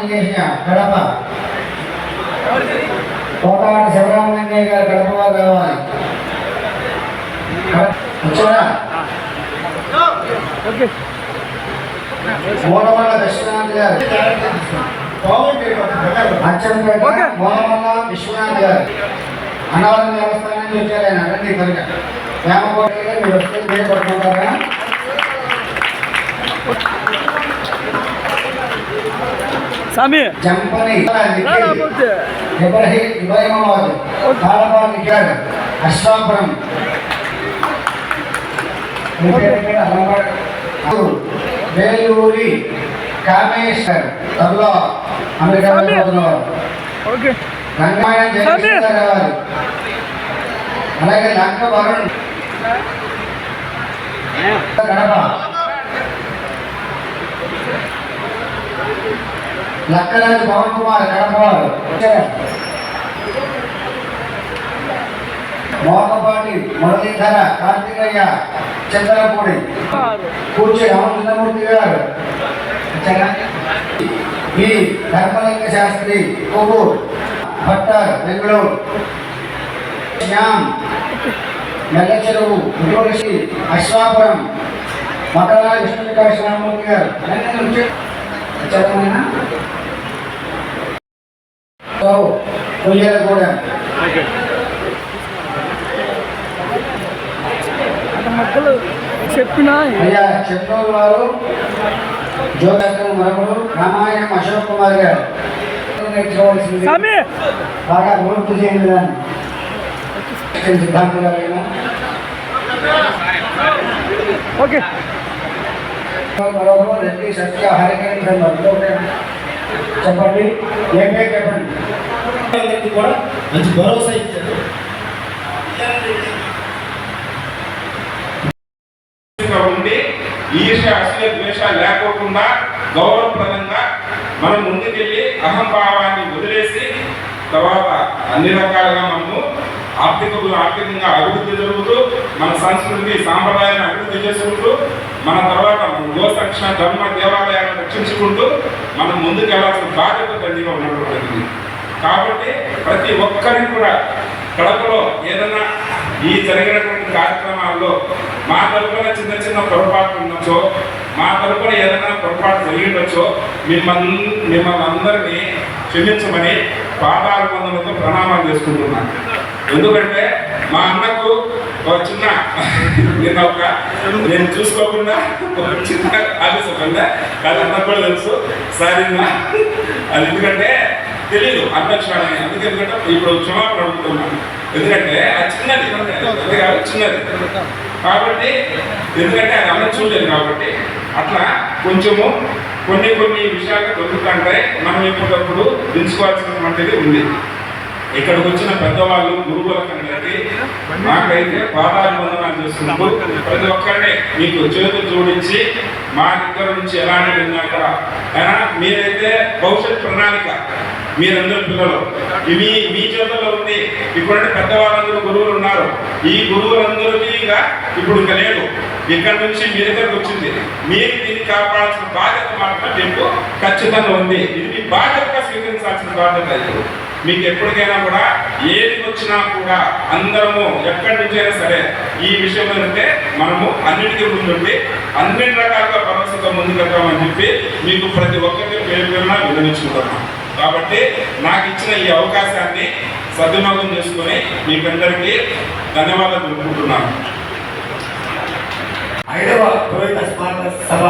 శివరామలింగేశ కడప. కోటాడు శివరామలింగయ్య గారు కడప వారు రావాలి. వచ్చారా మూలమల్ల విశ్వనాథ్ గారు. అచ్చంపేట మూలమల్ల విశ్వనాథ్ గారు. అన్నవరం దేవస్థానం నుంచి వచ్చారు ఆయన. రండి త్వరగా. వేమకోట గారు మీరు వస్తే పేరు పట్టుకుంటారా స్వామి జంపని రాకపోతే ఇబ్రహీం ఇబ్రహీమాబాద్ తాళపాడు నిజాడు అశ్వాపురం మీ పేరు ఏంటి? అలంబాడు. వేలూరి కామేశ్వర్ త్వరలో అమెరికా స్వామి. వెళ్ళిపోతున్నారు ఓకే రంగాయణ జయకృష్ణ గారు. అలాగే లంక వరుణ్. కడప. లక్కరాజు పవన్ కుమార్ కడపవారు. మోకపాటి మురళీధర కార్తికయ్య చంద్రపూడి. కూర్చి రామచంద్రమూర్తి గారు. ఈ ధర్మలింగ శాస్త్రి కొవ్వూరు. భట్టర్ బెంగళూరు. శ్యామ్ మెల్ల చెరువు గురువులసి అశ్వాపురం మకరాల విష్ణు వికాస్ రామమూర్తి గారు రండి నుంచి. వచ్చారా నాయనా? సో, కొయ్యలగూడెం ఓకే అక్కడ మధ్యలో చెప్పినా అయ్యా చెన్నూరు వారు జ్యోతిష్కరం మరొకరు రామాయణం అశోక్ కుమార్ గారు నేర్చుకోవాల్సింది స్వామి బాగా గుర్తు చేయండి దాన్ని సిద్ధాంతం గారైనా ఓకే మరొకరు రెడ్డి సత్య హరికరణ మధ్యలో చెప్పండి ఏం పేరు చెప్పండి అందరికీ కూడా మంచి భరోసా ఇచ్చారు. ఉండి ఈర్ష ద్వేష లేకోకుండా గౌరవప్రదంగా మనం ముందుకెళ్ళి అహంభావాన్ని వదిలేసి తర్వాత అన్ని రకాలుగా మనము ఆర్థిక ఆర్థికంగా అభివృద్ధి జరుగుతూ మన సంస్కృతి సాంప్రదాయాన్ని అభివృద్ధి చేసుకుంటూ మన తర్వాత మన ధర్మ దేవాలయాలను రక్షించుకుంటూ మనం ముందుకెళ్ళాల్సిన బాధ్యత తండ్రిగా ఉన్నటువంటిది కాబట్టి ప్రతి ఒక్కరిని కూడా కడపలో ఏదైనా ఈ జరిగినటువంటి కార్యక్రమాల్లో మా తరపున చిన్న చిన్న పొరపాట్లు ఉండొచ్చో మా తరపున ఏదైనా పొరపాటు జరిగిండొచ్చో మిమ్మల్ని మిమ్మల్ని అందరినీ క్షమించమని పాదాల వందలతో ప్రణామాలు చేసుకుంటున్నాను. ఎందుకంటే మా అన్నకు ఒక చిన్న నిన్న ఒక నేను చూసుకోకుండా ఒక చిన్న ఆలోచన కదా అది అన్నకు కూడా తెలుసు. సరేనా అది ఎందుకంటే తెలియదు అధ్యక్షుడు అందుకే ఎందుకంటే ఇప్పుడు క్షమాపణ అడుగుతున్నాను. ఎందుకంటే అది చిన్నది. అది చిన్నది. కాబట్టి ఎందుకంటే అది అందరూ చూడలేదు కాబట్టి అట్లా కొంచెము కొన్ని కొన్ని విషయాలు దొరుకుతుంటే మనం ఎప్పటికప్పుడు దించుకోవాల్సినటువంటిది ఉంది. ఇక్కడికి వచ్చిన పెద్దవాళ్ళు గురువులకు అనేది పాదాలు వందనాలు చేస్తున్నప్పుడు ప్రతి ఒక్కరినే మీకు చేతులు జోడించి మా దగ్గర నుంచి ఎలాంటి విన్నాక మీరైతే భవిష్యత్ ప్రణాళిక. మీరందరూ పిల్లలు. ఇవి మీ చేతుల్లో ఉంది. ఇప్పుడంటే పెద్దవాళ్ళందరూ గురువులు ఉన్నారు. ఈ గురువులందరికీ ఇంకా ఇప్పుడు ఇంకా లేదు. ఇక్కడ నుంచి మీ దగ్గరకు వచ్చింది. మీరు దీన్ని కాపాడాల్సిన బాధ్యత మాత్రం మీకు ఖచ్చితంగా ఉంది. ఇది మీ బాధ్యతగా స్వీకరించాల్సిన బాధ్యత ఇది. మీకు ఎప్పటికైనా కూడా ఏది వచ్చినా కూడా అందరము ఎక్కడి నుంచైనా సరే ఈ విషయం అంటే మనము అన్నిటికీ ముందుండి అన్ని రకాలుగా భరోసాగా ముందుకెళ్తామని చెప్పి మీకు ప్రతి ఒక్కరికి పేరు పేరున వివరించుకుంటున్నాం కాబట్టి నాకు ఇచ్చిన ఈ అవకాశాన్ని సద్వినియోగం చేసుకుని మీకందరికీ ధన్యవాదాలు తెలుపుకుంటున్నాను. ఐదవ పురోహిత స్మారక సభ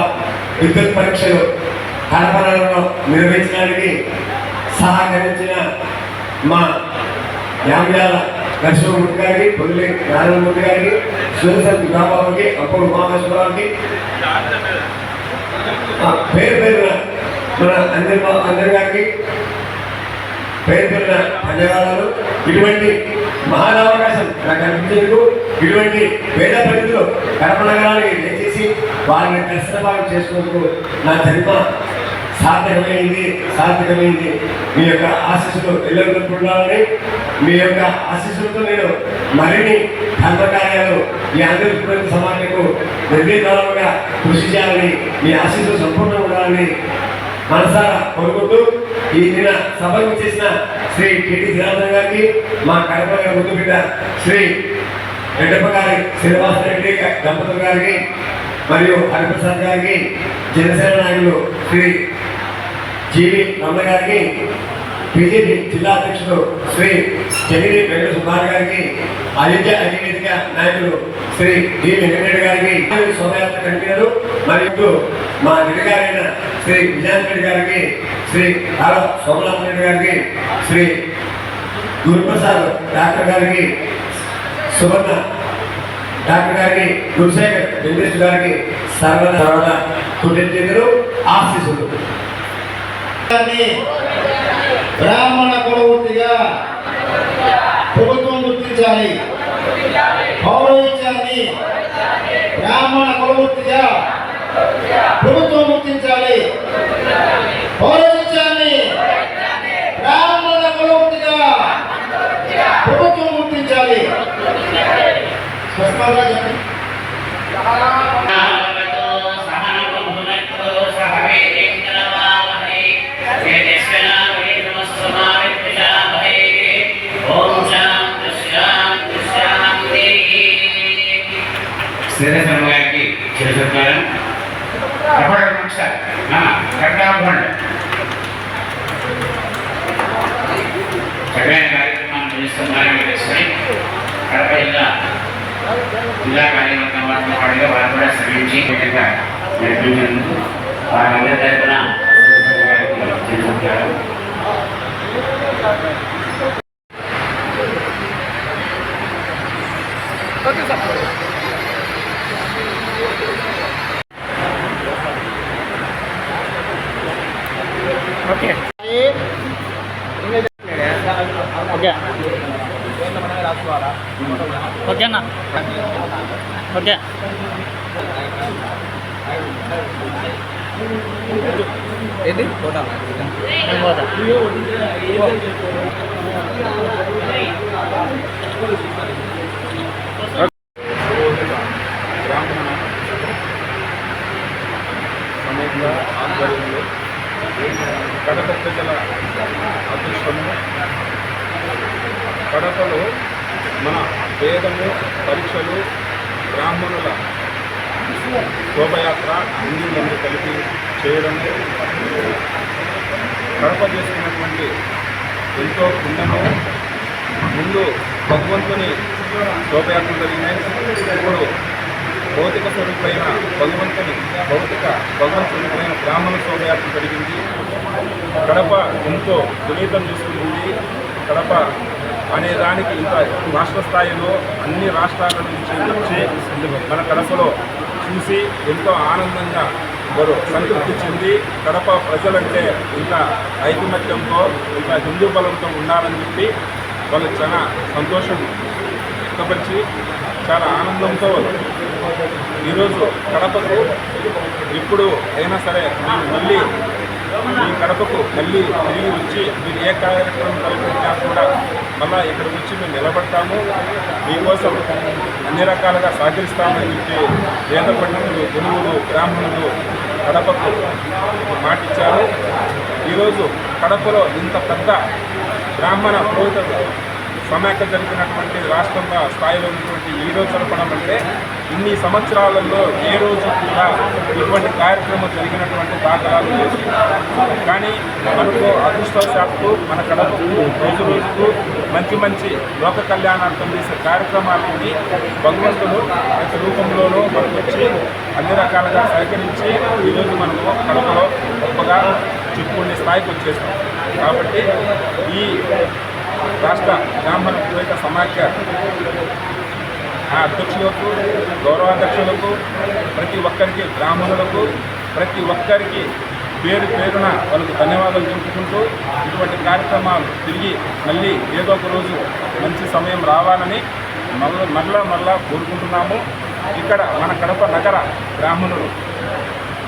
విద్యుత్ పరీక్షలు కడపలలో నిర్వహించడానికి సహకరించిన మా యామ్యాల నరసింహమూర్తి గారికి పొల్లి నారాయణమూర్తి గారికి సూర్యసంతి బాబాకి అప్పుడు ఉమామేశ్వరరావుకి ఆ, పేరు పేరున మన అందరి అందరి గారికి పేరు పెరిగిన ధన్యవాదాలు. ఇటువంటి మహానవకాశం నాకు అనిపించేందుకు ఇటువంటి పేద పరిధిలో కడప నగరానికి దయచేసి వారిని దర్శన భాగం చేసుకున్నందుకు నా జన్మ సార్థకమైంది సార్థకమైంది. మీ యొక్క ఆశీస్సులు ఎల్లరికీ ఉండాలని మీ యొక్క ఆశీస్సులతో నేను మరిన్ని ధర్మ మీ ఈ ఆంధ్రప్రదేశ్ సమాజకు నిర్విధానంగా కృషి చేయాలని మీ ఆశీస్సులు సంపూర్ణంగా ఉండాలని మనసారా కోరుకుంటూ ఈ నిన్న సభకు చేసిన శ్రీ కెటి జనార్దన్ గారికి మా కడప గారి ముద్దు బిడ్డ శ్రీ రెడ్డప్ప గారి శ్రీనివాస రెడ్డి దంపతుల గారికి మరియు హరిప్రసాద్ గారికి జనసేన నాయకులు శ్రీ జీవి రమణ గారికి బీజేపీ జిల్లా అధ్యక్షుడు శ్రీ జగిరి వెంకట సుమార్ గారికి అయోధ్య అధివేదిక నాయకులు శ్రీ డి వెంకటరెడ్డి గారికి శోభయాత్ర కన్వీనర్ మరియు మా రెడ్డి శ్రీ విజయాంత్ రెడ్డి గారికి శ్రీ ఆర సోమనాథ్ రెడ్డి గారికి శ్రీ గురుప్రసాద్ డాక్టర్ గారికి సువర్ణ డాక్టర్ గారికి గురుశేఖర్ వెంకటేష్ గారికి సర్వ సర్వద కుటుంబ ఆశీస్సులు. బ్రాహ్మణ కులవృత్తిగా ప్రభుత్వం గుర్తించాలి. పౌరహిత్యాన్ని బ్రాహ్మణ కులవృత్తిగా ప్రభుత్వం గుర్తించాలి. పౌరహిత్యాన్ని బ్రాహ్మణ కులవృత్తిగా ప్రభుత్వం గుర్తించాలి. స్పష్టంగా చెప్పండి. శ్రీధర్మ గారికి చిరసత్కారం ప్రపంచ ఒకసారి కట్టాభండ్ చక్కమైన కార్యక్రమాన్ని చేస్తున్నారని తెలుసుకొని కడప జిల్లా జిల్లా కార్యవర్గం వారితో పాటుగా వారు కూడా శ్రమించి విధంగా నడిపించినందుకు వారందరి తరఫున గారికి చిరసత్కారం ఓకే సార్ ఓకే ఓకే ఓకేనా? ఓకే. ఏంటి? పోతా. పోతా బ్రాహ్మణ సమగ్ర ఆధ్వర్యంలో కడప ప్రజల అదృష్టము కడపలో మన వేదము పరీక్షలు బ్రాహ్మణుల శోభయాత్ర హిందువులందరూ చేయడంతో చేయడము కడప చేసుకున్నటువంటి ఎంతో పుణ్యము. ముందు భగవంతుని శోభయాత్ర జరిగినాయి. ఇప్పుడు భౌతిక స్వరూపైన భగవంతుని భౌతిక భగవంతునిపైన బ్రాహ్మణ శోభయాత్ర జరిగింది. కడప ఎంతో పునీతం చేసుకుంటుంది. కడప అనే దానికి ఇంకా రాష్ట్ర స్థాయిలో అన్ని రాష్ట్రాల నుంచి వచ్చి మన కడపలో చూసి ఎంతో ఆనందంగా వారు సంతృప్తి చెంది కడప ప్రజలంటే ఇంకా ఐకమత్యంతో ఇంకా హిందూ బలంతో ఉండాలని చెప్పి వాళ్ళు చాలా సంతోషం వ్యక్తపరిచి చాలా ఆనందంతో ఈరోజు కడపకు ఇప్పుడు అయినా సరే మేము మళ్ళీ ఈ కడపకు మళ్ళీ తిరిగి వచ్చి మీరు ఏ కార్యక్రమం తలపెట్టినా కూడా మళ్ళా ఇక్కడ వచ్చి మేము నిలబడతాము. మీకోసం అన్ని రకాలుగా సహకరిస్తామని చెప్పి వేద పండితులు గురువులు బ్రాహ్మణులు కడపకు మాటిచ్చారు ఈరోజు కడపలో ఇంత పెద్ద బ్రాహ్మణ పురోహిత సమాఖ్య జరిగినటువంటి రాష్ట్రంలో స్థాయిలో ఉన్నటువంటి ఈ రోజు జరపడం అంటే ఇన్ని సంవత్సరాలలో ఏ రోజు కూడా ఇటువంటి కార్యక్రమం జరిగినటువంటి దాఖలాలు లేదు కానీ మనకు అదృష్టవశాత్తు మన కడపకు రోజు రోజుకు మంచి మంచి లోక కళ్యాణార్థం చేసే కార్యక్రమాలని భగవంతుడు ప్రతి రూపంలోనూ మనకు వచ్చి అన్ని రకాలుగా సహకరించి ఈరోజు మనము కడపలో గొప్పగా చెప్పుకునే స్థాయికి వచ్చేస్తాం కాబట్టి ఈ రాష్ట్ర బ్రాహ్మణ పురోహిత సమాఖ్య ఆ అధ్యక్షులకు గౌరవాధ్యక్షులకు ప్రతి ఒక్కరికి బ్రాహ్మణులకు ప్రతి ఒక్కరికి పేరు పేరున వాళ్ళకు ధన్యవాదాలు చెప్పుకుంటూ ఇటువంటి కార్యక్రమాలు తిరిగి మళ్ళీ ఏదో ఒక రోజు మంచి సమయం రావాలని మరల మరలా మరలా కోరుకుంటున్నాము. ఇక్కడ మన కడప నగర బ్రాహ్మణులు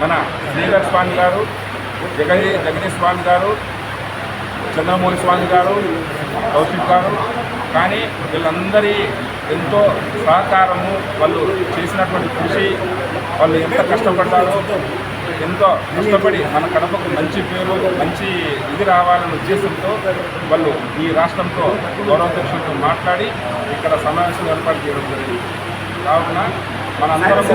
మన శ్రీధర్ స్వామి గారు జగదీ జగదీష్ స్వామి గారు చంద్రమోహన్ స్వామి గారు కౌశిక్ కానీ వీళ్ళందరి ఎంతో సహకారము వాళ్ళు చేసినటువంటి కృషి వాళ్ళు ఎంత కష్టపడ్డారో ఎంతో కష్టపడి మన కడపకు మంచి పేరు మంచి ఇది రావాలనే ఉద్దేశంతో వాళ్ళు ఈ రాష్ట్రంతో గౌరవాధ్యక్షులతో మాట్లాడి ఇక్కడ సమావేశం ఏర్పాటు చేయడం జరిగింది. కావున మనందరం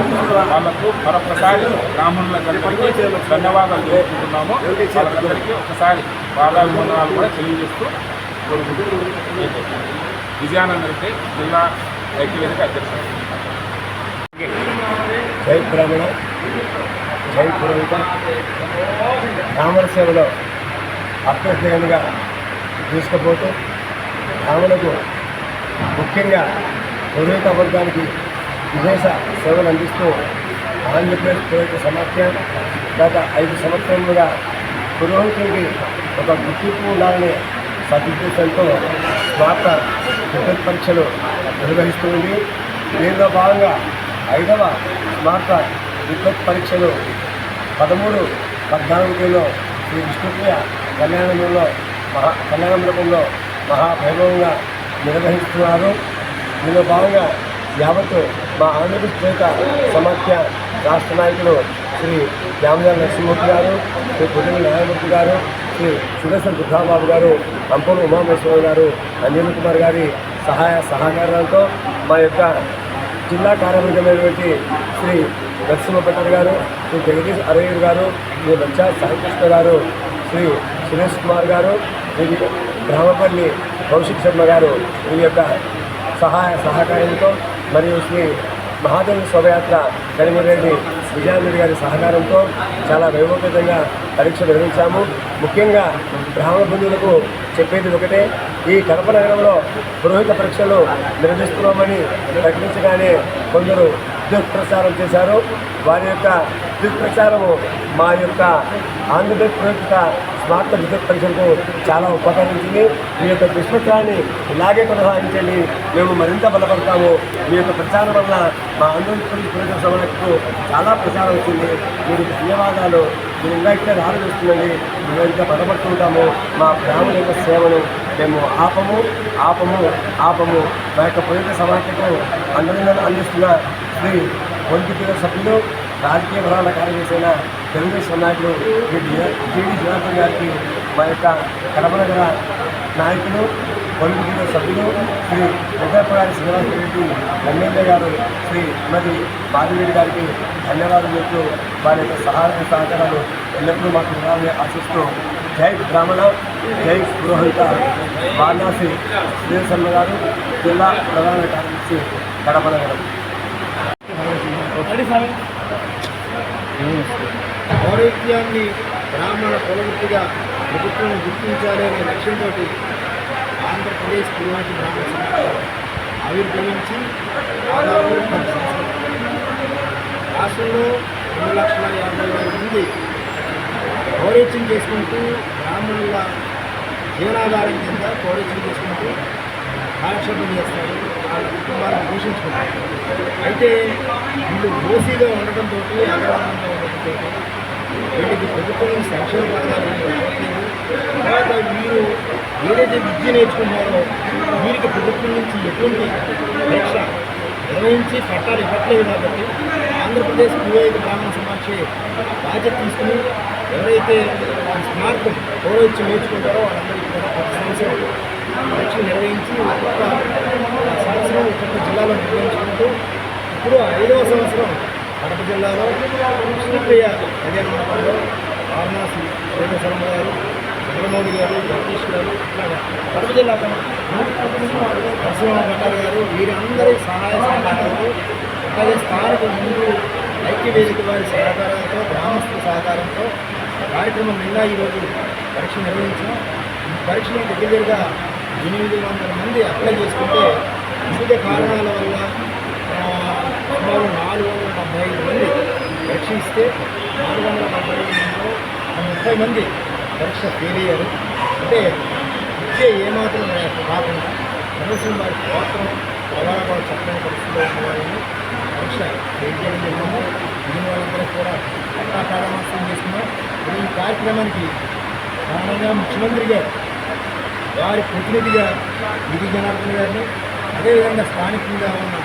వాళ్ళకు మరొకసారి బ్రాహ్మణులందరికీ ధన్యవాదాలు తెలుపుకుంటున్నాము. వాళ్ళందరికీ ఒకసారి పాదాభివందనాలు కూడా తెలియజేస్తూ విజయానంద రెడ్డి జిల్లా ఐక్యవేదిక అధ్యక్షుడు. జై బ్రాహ్మణ జై పురోహిత బ్రాహ్మణ సేవలో అప్రజ్ఞగా తీసుకుపోతూ బ్రాహ్మణకు ముఖ్యంగా పురోహిత వర్గానికి విదేశ సేవలు అందిస్తూ ఆంధ్రప్రదేశ్ పురోహిత సమాఖ్య గత ఐదు సంవత్సరములుగా పురోహితుడికి ఒక గుర్తింపు ఉండాలని సదుద్దేశంతో స్వార్థ విద్యుత్ పరీక్షలు నిర్వహిస్తుంది. దీనిలో భాగంగా ఐదవ స్మార్త విద్యుత్ పరీక్షలు పదమూడు పద్నాలుగులో శ్రీ విష్ణుప్రియ కళ్యాణంలో మహా కళ్యాణ మండపంలో మహావైభవంగా నిర్వహిస్తున్నారు. దీనిలో భాగంగా యావత్తు మా ఆంధ్రప్రదేశ్ చేత సమాఖ్య రాష్ట్ర నాయకులు శ్రీ రామజాల నరసింహమూర్తి గారు శ్రీ పుట్టిన న్యాయమూర్తి గారు శ్రీ సురేశ్వర బుద్ధాబాబు గారు అంపూరు ఉమామేశ్వరరావు గారు అంజనీ కుమార్ గారి సహాయ సహకారాలతో మా యొక్క జిల్లా కార్యవర్గమైనటువంటి శ్రీ నరసింహపట్టర్ గారు శ్రీ జగదీష్ అరయ్యర్ గారు శ్రీ బచ్చా సాయికృష్ణ గారు శ్రీ సురేష్ కుమార్ గారు శ్రీ గ్రామపల్లి కౌశిక్ శర్మ గారు ఈ యొక్క సహాయ సహకారంతో మరియు శ్రీ మహాదేవి శోభయాత్ర కనిమరెడ్డి విజయానందరెడ్డి గారి సహకారంతో చాలా వైభవపేతంగా పరీక్ష నిర్వహించాము. ముఖ్యంగా బ్రాహ్మణ బంధువులకు చెప్పేది ఒకటే ఈ కడప నగరంలో పురోహిత పరీక్షలు నిర్వహిస్తున్నామని ప్రకటించగానే కొందరు దుష్ప్రచారం చేశారు. వారి యొక్క దుష్ప్రచారము మా యొక్క ఆంధ్రప్రదేశ్ ప్రభుత్వ స్మార్త విద్యుత్ పరీక్షలకు చాలా ఉపకరించింది. మీ యొక్క దుష్ప్రచారాన్ని ఇలాగే కొనసాగించండి. మేము మరింత బలపడతాము. మీ యొక్క ప్రచారం వల్ల మా ఆంధ్రప్రదేశ్ ప్రభుత్వ సభలకు చాలా ప్రచారం వచ్చింది. మీకు ధన్యవాదాలు. మీరు ఇంకా ఇక్కడ ఆలోచిస్తుందండి మేము ఇంకా బలపడుతుంటాము మా బ్రాహ్మణ యొక్క సేవను మేము ఆపము ఆపము ఆపము. మా యొక్క పురోహిత సమాఖ్యకు అందరినీ అందిస్తున్న శ్రీ పొలిటికల్ సభ్యులు రాజకీయ ప్రధాన కార్యదర్శైన తెలుగుదేశం నాయకులు టీడీ జనార్దన్ గారికి మా యొక్క కడప నగర నాయకులు పొలిటికల్ సభ్యులు శ్రీ ఉదయపురాణి శ్రీనివాస రెడ్డి ఎమ్మెల్యే గారు శ్రీ శ్రీమతి బాలిరెడ్డి గారికి ధన్యవాదాలు చెప్తూ వారి యొక్క సహాయ సహకారాలు ఎల్లప్పుడూ మాకు ఉండాలని ఆశిస్తూ జై బ్రాహ్మణ జై పురోహిత వారణాసి శ్రీశర్మ గారు జిల్లా ప్రధాన కార్యదర్శి కడప గారు పౌరత్యాన్ని బ్రాహ్మణ కులవృత్తిగా ప్రభుత్వం గుర్తించాలి అనే లక్ష్యంతో ఆంధ్రప్రదేశ్ పురోహిత గ్రామ ఆవిర్భవించి రాష్ట్రంలో రెండు లక్షల యాభై వేల మంది పౌరేత్యం చేసుకుంటూ బ్రాహ్మణుల జీవనాధారం కింద పౌరేత్యం చేసుకుంటూ కాలక్షేపం చేస్తారు. వాళ్ళ కుటుంబాలను పోషించుకుంటారు అయితే వీళ్ళు ఓసీగా ఉండటంతో అగ్రవర్ణంగా ఉండటంతో వీళ్ళకి ప్రభుత్వం సంక్షేమ పథకాలు తర్వాత వీరు ఏదైతే విద్య నేర్చుకున్నారో వీరికి ప్రభుత్వం నుంచి ఎటువంటి పరీక్ష నిర్వహించి చట్టాలు ఇవ్వట్లేదు కాబట్టి ఆంధ్రప్రదేశ్ పూర్వైతే బ్రాహ్మణ సమాఖ్య బాధ్యత తీసుకుని ఎవరైతే స్మార్ట్ గౌరవించి నేర్చుకుంటారో వాళ్ళందరికీ కూడా ప్రతి సంవత్సరం పరీక్షలు నిర్వహించి ఒక్కొక్క సంవత్సరం ఒక్కొక్క జిల్లాలో నిర్వహించుకుంటూ ఇప్పుడు ఐదవ సంవత్సరం కడప జిల్లాలో కృష్ణప్రియ కళ్యాణ మండపంలో వారణాసి రేణుశర్మ గారు చంద్రమౌళి గారు జగదీష్ గారు కడప జిల్లా నరసింహ భట్టారు గారు వీరందరి సహాయ సహకారాలతో అలాగే స్థానిక ముందు ఐక్యవేదిక వారి సహకారంతో గ్రామస్తుల సహకారంతో కార్యక్రమం నిన్న ఈరోజు పరీక్ష నిర్వహించాం. ఈ పరీక్షలో దగ్గర దగ్గరగా ఎనిమిది వందల మంది అప్లై చేసుకుంటే వివిధ కారణాల వల్ల సుమారు నాలుగు వందల డెబ్బై ఐదు మంది పరీక్షిస్తే నాలుగు వందల డెబ్బై ఐదు మందిలో ముప్పై మంది పరీక్ష ఫెయిల్ అయ్యారు అంటే విద్య ఏమాత్రం కాకుండా కనీసం వారి మాత్రం ప్రధాన కూడా చక్కని పరిస్థితిలో ఉన్నవారిని పరీక్ష ఫెయిల్ చేయడం జరిగింది మిగిలిన వాళ్ళందరూ కూడా పట్టా ప్రారంభోత్సవం చేస్తున్నాం ఈ కార్యక్రమానికి కారణంగా ముఖ్యమంత్రి గారు వారి ప్రతినిధిగా విధి జనార్దన్ గారిని అదేవిధంగా స్థానికంగా ఉన్న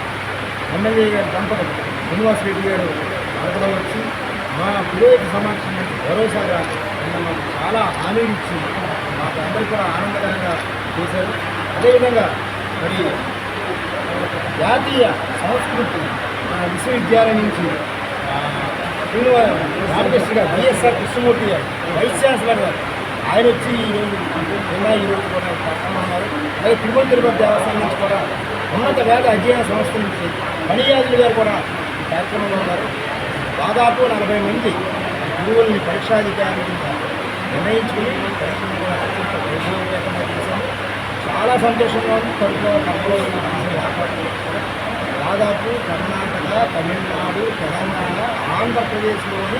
ఎమ్మెల్యే గారి దంపతులు శ్రీనివాసరెడ్డి గారు వరదలో వచ్చి మా పురోహిత సమక్షం నుంచి భరోసాగా మాకు చాలా హామీలు ఇచ్చి మాకు అందరూ కూడా ఆనందకరంగా చేశారు. అదేవిధంగా మరి జాతీయ సంస్కృతి విశ్వవిద్యాలయం నుంచి ఆ, శ్రీనివాస వైఎస్ఆర్ కృష్ణమూర్తి గారు వైస్ ఛాన్సలర్ గారు ఆయన వచ్చి ఈరోజు నిన్న ఈరోజు కూడా ఉన్నారు అలాగే తిరుమల తిరుపతి దేవస్థానం నుంచి కూడా ఉన్నత వేద అధ్యయన సంస్థ నుంచి మణియాజులు గారు కూడా కార్యక్రమంలో ఉన్నారు. దాదాపు నలభై మంది గురువుల్ని పరీక్షాధికారి నిర్ణయించుకుని పరీక్షలు కూడా అత్యంత చాలా సంతోషంగా ఉంది. కడుపులో కడుపులో ఏర్పాటు దాదాపు కర్ణాటక తమిళనాడు తెలంగాణ ఆంధ్రప్రదేశ్లోని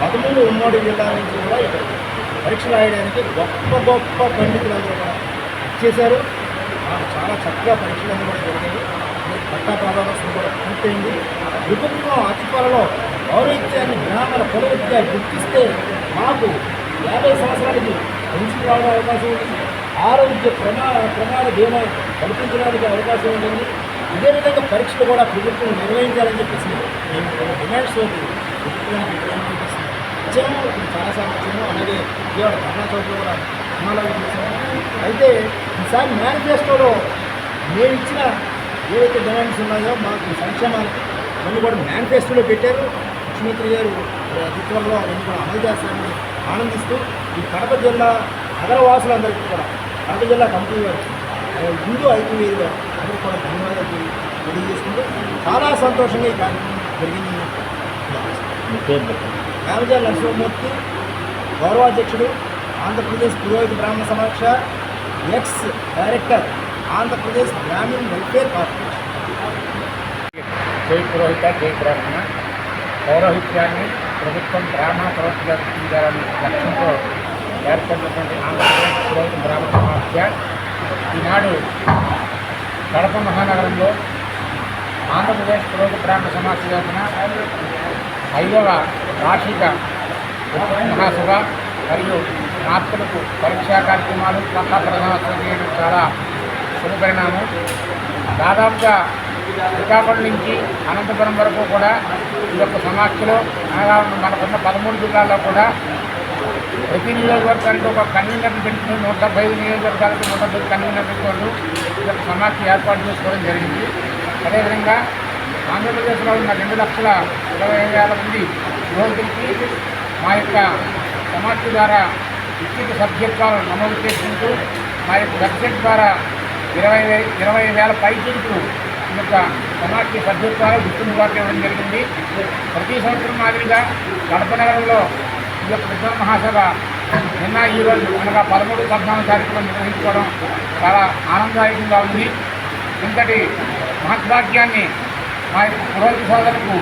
పదమూడు ఉమ్మడి జిల్లాల నుంచి కూడా ఇక్కడ పరీక్షలు రాయడానికి గొప్ప గొప్ప పండితులందరూ కూడా చేశారు. చాలా చక్కగా పరీక్షలన్నీ కూడా జరిగాయి. పట్టా ప్రారంభోత్సవం కూడా పూర్తయింది. ప్రభుత్వం అతి త్వరలో పౌరవిత్యాన్ని గ్రామాల పౌరవిత్యాన్ని గుర్తిస్తే మాకు యాభై సంవత్సరాలకి పెన్షన్ రావడం అవకాశం ఉంది. ఆరోగ్య ప్రమా ప్రమాద బీమా కల్పించడానికి అవకాశం ఉంటుంది అదేవిధంగా పరీక్షలు కూడా ప్రభుత్వం నిర్వహించాలని చెప్పేసి మేము కొన్ని డిమాండ్స్ తోటి ప్రభుత్వానికి వివరణ చూపిస్తున్నాం ఇప్పుడు అలాగే విజయవాడ కర్ణా చౌక్లో కూడా సమాలోచన చేశాము అయితే ఈసారి మేనిఫెస్టోలో మేము ఇచ్చిన ఏవైతే డిమాండ్స్ ఉన్నాయో మాకు సంక్షేమాలు అవన్నీ కూడా మేనిఫెస్టోలో పెట్టారు. ముఖ్యమంత్రి గారు చిత్రంలో అవన్నీ కూడా అమలు చేస్తారని ఆనందిస్తూ ఈ కడప జిల్లా నగరవాసులందరికీ కూడా కడప జిల్లా కమిటీ వారు హిందూ ఐక్యవేది గారు అందరూ కూడా ధన్యవాదాలు తెలియజేసుకుంటూ చాలా సంతోషంగా ఈ కార్యక్రమం జరిగింది రామజాల నరసింహమూర్తి గౌరవాధ్యక్షుడు ఆంధ్రప్రదేశ్ పురోహిత బ్రాహ్మణ సమీక్ష ఎక్స్ డైరెక్టర్ ఆంధ్రప్రదేశ్ గ్రామీణ వెల్ఫేర్ కార్పొరేషన్. జై పురోహిత జై బ్రాహ్మణ. పౌరోహిత్యాన్ని ప్రభుత్వం బ్రాహ్మణ ప్రవర్తిగా గుర్తించాలని లక్ష్యంతో ఏర్పడినటువంటి ఆంధ్రప్రదేశ్ పురోహిత బ్రాహ్మణ సమాఖ్య ఈనాడు కడప మహానగరంలో ఆంధ్రప్రదేశ్ పురోహిత బ్రాహ్మణ సమాఖ్య తరఫున ఐదవ వార్షిక మహాసభ మరియు మార్పులకు పరీక్షా కార్యక్రమాలు పట్టా ప్రధానోత్సవం చేయడం చాలా శుభపరిణామం. దాదాపుగా శ్రీకాకుళం నుంచి అనంతపురం వరకు కూడా ఈ యొక్క సమాఖ్యలో అనగా మనకున్న పదమూడు జిల్లాల్లో కూడా ప్రతి నియోజకవర్గానికి ఒక కన్వీనర్ని పెట్టుకుని నూట డెబ్బై ఐదు నియోజకవర్గాలకు నూట డెబ్బై కన్వీనర్ పెట్టుకోండి ఈ యొక్క సమాఖ్య ఏర్పాటు చేసుకోవడం జరిగింది. అదేవిధంగా ఆంధ్రప్రదేశ్లో ఉన్న రెండు లక్షల ఇరవై వేల మంది యువకులకి మా యొక్క సమాఖ్య ద్వారా విస్తృత సభ్యత్వాలు నమోదు చేసుకుంటూ మా యొక్క వెబ్సైట్ ద్వారా ఇరవై ఇరవై వేల పైచిలకు యొక్క సమాఖ్య సభ్యత్వాలు గుర్తింపుబాటు ఇవ్వడం జరిగింది. ప్రతి సంవత్సరం మాదిరిగా కడప నగరంలో ఈ యొక్క విద్వా మహాసభ నిన్న ఈరోజు అనగా పదమూడు పద్నాలుగు తారీఖులో నిర్వహించుకోవడం చాలా ఆనందదాయకంగా ఉంది. ఇంతటి మహద్భాగ్యాన్ని మా యొక్క పురోహిత సోదరులకు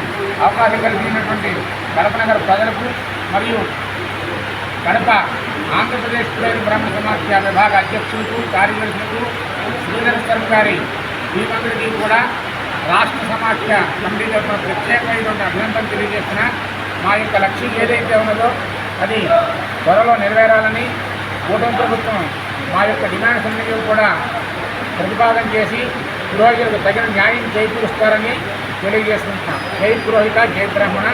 అవకాశం కలిగినటువంటి కడప నగర ప్రజలకు మరియు కడప ఆంధ్రప్రదేశ్ బ్రహ్మ సమాఖ్య విభాగ అధ్యక్షులకు కార్యదర్శులకు శ్రీధర్ గారి దీపకుడికి కూడా రాష్ట్ర సమాఖ్య కమిటీ తరఫున ప్రత్యేకమైనటువంటి అభినందన తెలియజేస్తున్న. మా యొక్క లక్ష్యం ఏదైతే ఉన్నదో అది త్వరలో నెరవేరాలని కూటమి ప్రభుత్వం మా యొక్క డిమాండ్స్ అన్నిటికీ కూడా ప్రతిపాదన చేసి పురోహితులకు తగిన న్యాయం చేకూరుస్తారని తెలియజేసుకుంటున్నాం జై పురోహిత జై బ్రాహ్మణ.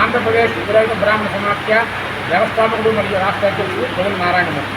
ఆంధ్రప్రదేశ్ పురోహిత బ్రాహ్మణ సమాఖ్య వ్యవస్థాపకుడు మరియు రాష్ట్ర అధ్యక్షుడు పొగలు నారాయణమూర్తి.